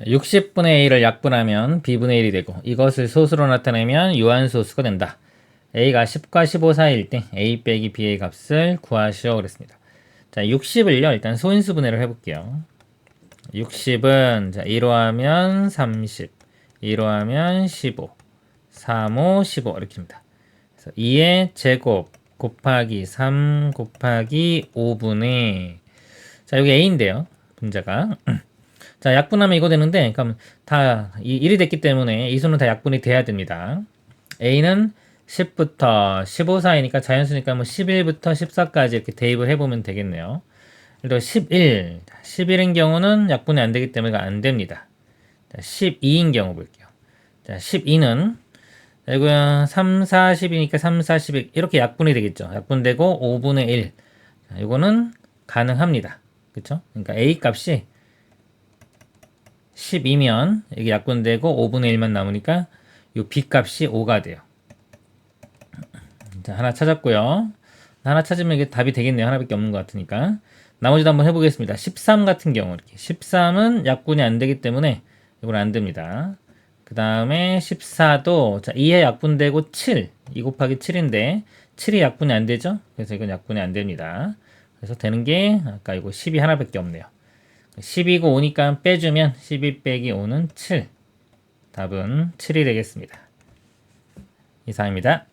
60분의 A를 약분하면 B분의 1이 되고 이것을 소수로 나타내면 유한소수가 된다. A가 10과 15 사이일 때 A 빼기 B의 값을 구하시오 그랬습니다. 자, 60을요. 일단 소인수 분해를 해볼게요. 60은 자, 1로 하면 30, 2로 하면 15, 3, 5, 15 이렇게 됩니다. 그래서 2의 제곱 곱하기 3 곱하기 5분의 자, 여기 A인데요. 분자가 자, 약분하면 이거 되는데, 그럼 다, 이 1이 됐기 때문에 이 수는 다 약분이 돼야 됩니다. A는 10부터 15 사이니까 자연수니까 뭐 11부터 14까지 이렇게 대입을 해보면 되겠네요. 그리고 11, 11인 경우는 약분이 안 되기 때문에 안 됩니다. 자, 12인 경우 볼게요. 자, 12는, 이거 3, 4, 10이니까 3, 4, 11 이렇게 약분이 되겠죠. 약분되고 5분의 1. 자, 이거는 가능합니다. 그쵸? 그러니까 A 값이 12면 이게 약분되고 5분의 1만 남으니까 이 B 값이 5가 돼요. 자, 하나 찾았고요. 하나 찾으면 이게 답이 되겠네요. 하나밖에 없는 것 같으니까. 나머지도 한번 해보겠습니다. 13 같은 경우 이렇게 13은 약분이 안 되기 때문에 이건 안 됩니다. 그 다음에 14도 자 2에 약분되고 7, 2 곱하기 7인데 7이 약분이 안 되죠? 그래서 이건 약분이 안 됩니다. 그래서 되는 게 아까 이거 10이 하나밖에 없네요. 10이고 5니까 빼주면 12 빼기 5는 7. 답은 7이 되겠습니다. 이상입니다.